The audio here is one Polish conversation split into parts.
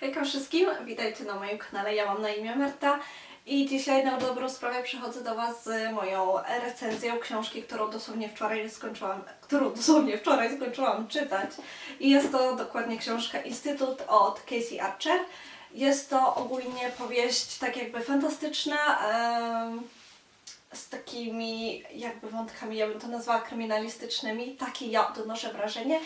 Hejka wszystkim, witajcie na moim kanale, ja mam na imię Marta i dzisiaj na dobrą sprawę przychodzę do Was z moją recenzją książki, którą dosłownie wczoraj skończyłam, którą dosłownie wczoraj skończyłam czytać i jest to dokładnie książka Instytut od Casey Archer. Jest to ogólnie powieść tak jakby fantastyczna, z takimi jakby wątkami, ja bym to nazwała kryminalistycznymi, takie ja donoszę wrażenie.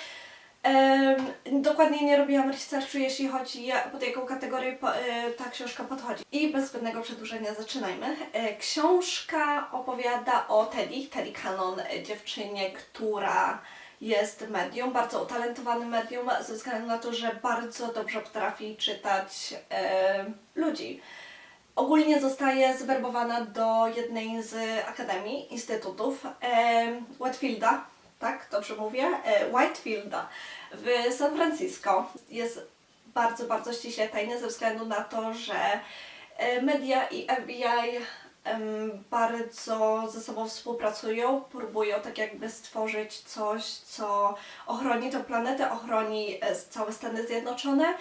Em, dokładnie nie robiłam researchu, jeśli chodzi pod jaką kategorię po, e, ta książka podchodzi. I bez zbędnego przedłużenia zaczynajmy. E, książka opowiada o Teddy, Teddy Cannon, e, dziewczynie, która jest medium, bardzo utalentowanym medium, ze względu na to, że bardzo dobrze potrafi czytać e, ludzi. Ogólnie zostaje zwerbowana do jednej z akademii, instytutów e, Whitefielda, tak, dobrze mówię, e, Whitefielda w San Francisco. Jest bardzo, bardzo ściśle tajny ze względu na to, że e, media i FBI bardzo ze sobą współpracują, próbują tak jakby stworzyć coś, co ochroni tę planetę, ochroni e, całe Stany Zjednoczone.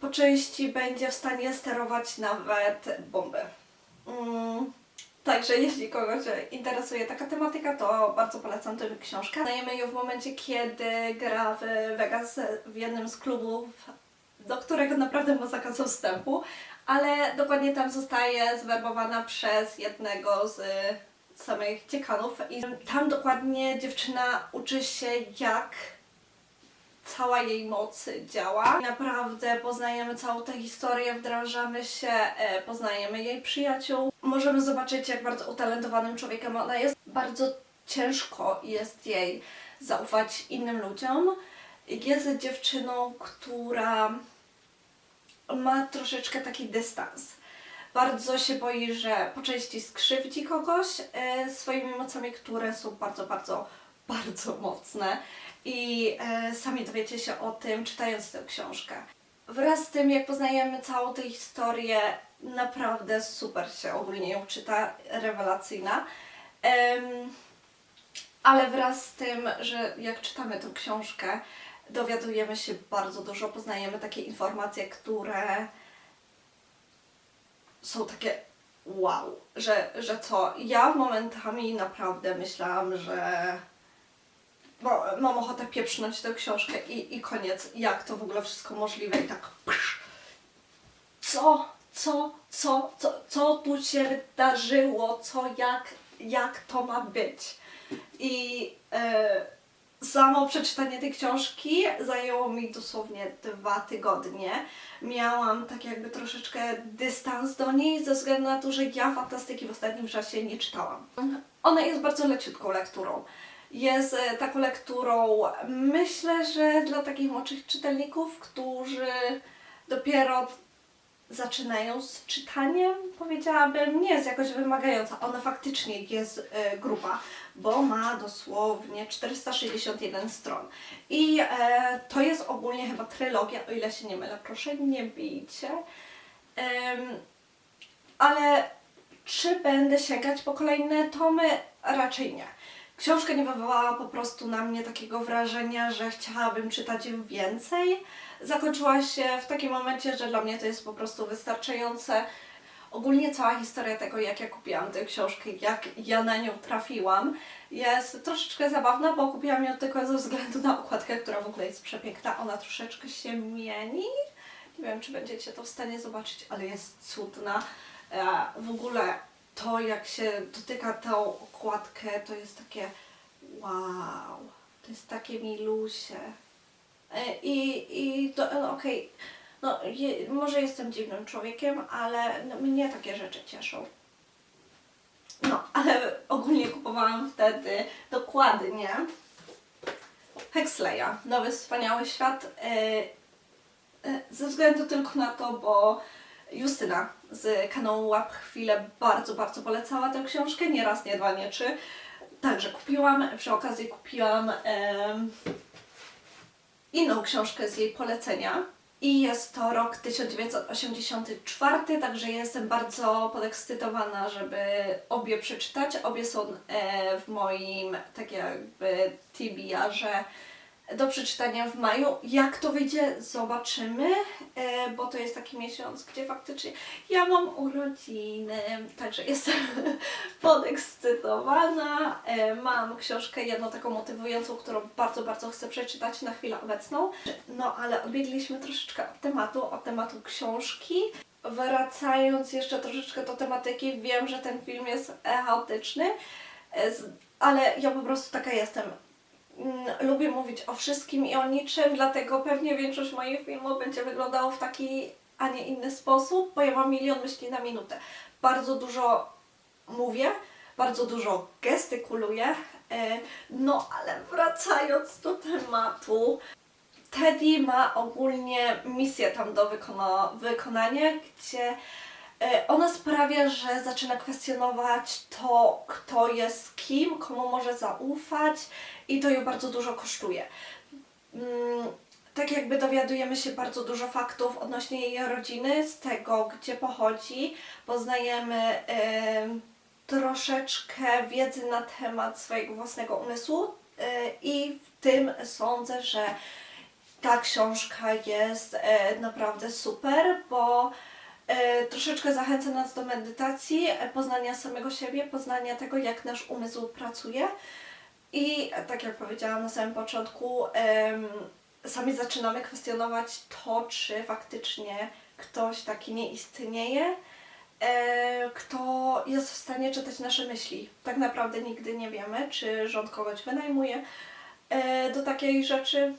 Po części będzie w stanie sterować nawet bomby. Także jeśli kogoś interesuje taka tematyka, to bardzo polecam tę książkę. Znajemy ją w momencie, kiedy gra w Vegas w jednym z klubów, do którego naprawdę ma zakaz wstępu, ale dokładnie tam zostaje zwerbowana przez jednego z samych dziekanów i tam dokładnie dziewczyna uczy się jak cała jej moc działa. Naprawdę poznajemy całą tę historię, wdrażamy się, e, poznajemy jej przyjaciół. Możemy zobaczyć, jak bardzo utalentowanym człowiekiem ona jest. Bardzo ciężko jest jej zaufać innym ludziom. Jest dziewczyną, która ma troszeczkę taki dystans. Bardzo się boi, że po części skrzywdzi kogoś e, swoimi mocami, które są bardzo, bardzo, bardzo mocne. I e, sami dowiecie się o tym, czytając tę książkę. Wraz z tym, jak poznajemy całą tę historię, naprawdę super się ogólnie ją czyta, rewelacyjna. Ale wraz z tym, że jak czytamy tę książkę, dowiadujemy się bardzo dużo, poznajemy takie informacje, które są takie wow, że, że co, ja momentami naprawdę myślałam, że bo mam ochotę pieprznąć tę książkę i, i koniec, jak to w ogóle wszystko możliwe i tak psz. co, co, co, co, co tu się wydarzyło, co, jak, jak to ma być. I e, samo przeczytanie tej książki zajęło mi dosłownie dwa tygodnie. Miałam tak jakby troszeczkę dystans do niej ze względu na to, że ja fantastyki w ostatnim czasie nie czytałam. Ona jest bardzo leciutką lekturą. Jest e, taką lekturą, myślę, że dla takich młodszych czytelników, którzy dopiero zaczynają z czytaniem, powiedziałabym, nie jest jakoś wymagająca. Ona faktycznie jest e, gruba, bo ma dosłownie 461 stron. I e, to jest ogólnie chyba trylogia, o ile się nie mylę. Proszę nie bijcie. Ale czy będę sięgać po kolejne tomy? Raczej nie. Książka nie wywołała po prostu na mnie takiego wrażenia, że chciałabym czytać więcej. Zakończyła się w takim momencie, że dla mnie to jest po prostu wystarczające. Ogólnie cała historia tego, jak ja kupiłam tę książkę, jak ja na nią trafiłam, jest troszeczkę zabawna, bo kupiłam ją tylko ze względu na okładkę, która w ogóle jest przepiękna. Ona troszeczkę się mieni. Nie wiem, czy będziecie to w stanie zobaczyć, ale jest cudna. E, W ogóle to, jak się dotyka tą okładkę, to jest takie wow, to jest takie milusie. E, I, i to, no okej, no je, może jestem dziwnym człowiekiem, ale no, mnie takie rzeczy cieszą. No, ale ogólnie kupowałam wtedy dokładnie Hexleya, Nowy Wspaniały Świat, e, e, ze względu tylko na to, bo Justyna z kanału Łap Chwilę bardzo, bardzo polecała tę książkę, nie raz, nie dwa, nie trzy. Także kupiłam, przy okazji kupiłam inną książkę z jej polecenia. I jest to rok 1984, także jestem bardzo podekscytowana, żeby obie przeczytać. Obie są e, w moim tak jakby TBR-ze do przeczytania w maju. Jak to wyjdzie, zobaczymy, e, bo to jest taki miesiąc, gdzie faktycznie ja mam urodziny, także jestem podekscytowana. E, Mam książkę jedną taką motywującą, którą bardzo, bardzo chcę przeczytać na chwilę obecną. No ale odbiegliśmy troszeczkę od tematu, od tematu książki. Wracając jeszcze troszeczkę do tematyki, wiem, że ten film jest e, chaotyczny, ale ja po prostu taka jestem. Mm, Lubię mówić o wszystkim i o niczym, dlatego pewnie większość moich filmów będzie wyglądało w taki, a nie inny sposób, bo ja mam milion myśli na minutę. Bardzo dużo mówię, bardzo dużo gestykuluję. e, No ale wracając do tematu, Teddy ma ogólnie misję tam do wykona- wykonania, gdzie ona sprawia, że zaczyna kwestionować to, kto jest kim, komu może zaufać i to ją bardzo dużo kosztuje. Mm, Tak jakby dowiadujemy się bardzo dużo faktów odnośnie jej rodziny, z tego, gdzie pochodzi, poznajemy em, troszeczkę wiedzy na temat swojego własnego umysłu e, i w tym sądzę, że ta książka jest e, naprawdę super, bo e, troszeczkę zachęca nas do medytacji, e, poznania samego siebie, poznania tego, jak nasz umysł pracuje. I e, tak jak powiedziałam na samym początku, sami zaczynamy kwestionować to, czy faktycznie ktoś taki nie istnieje, e, kto jest w stanie czytać nasze myśli. Tak naprawdę nigdy nie wiemy, czy rząd kogoś wynajmuje e, do takiej rzeczy.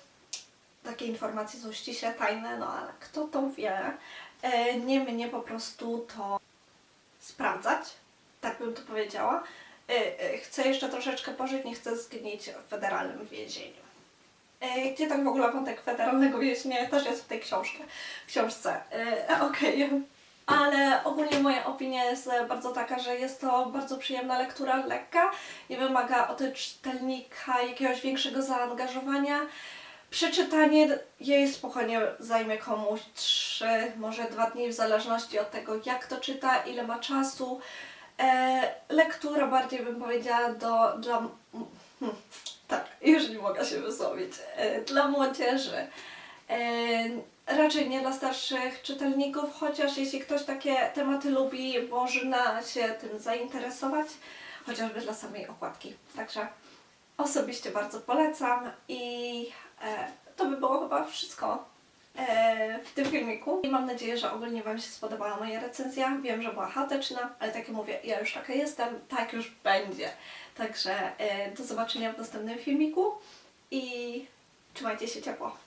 Takie informacje są ściśle tajne, no ale kto to wie? E, nie mnie po prostu to sprawdzać, tak bym to powiedziała. E, e, chcę jeszcze troszeczkę pożyć, nie chcę zgnić w federalnym więzieniu. Gdzie tak w ogóle wątek federalnego więzienia też jest w tej książce. książce. Okej. Ale ogólnie moja opinia jest bardzo taka, że jest to bardzo przyjemna lektura, lekka, nie wymaga od czytelnika jakiegoś większego zaangażowania. Przeczytanie jej spokojnie zajmie komuś 3, może 2 dni, w zależności od tego, jak to czyta, ile ma czasu. E, lektura bardziej bym powiedziała do, dla. Hmm, tak, już nie mogę się wysłowić. E, dla młodzieży. E, raczej nie dla starszych czytelników, chociaż jeśli ktoś takie tematy lubi, można się tym zainteresować, chociażby dla samej okładki. Także osobiście bardzo polecam i to by było chyba wszystko e, w tym filmiku. I mam nadzieję, że ogólnie Wam się spodobała moja recenzja. Wiem, że była chaotyczna, ale tak jak mówię, ja już taka jestem, tak już będzie. Także e, do zobaczenia w następnym filmiku i trzymajcie się ciepło.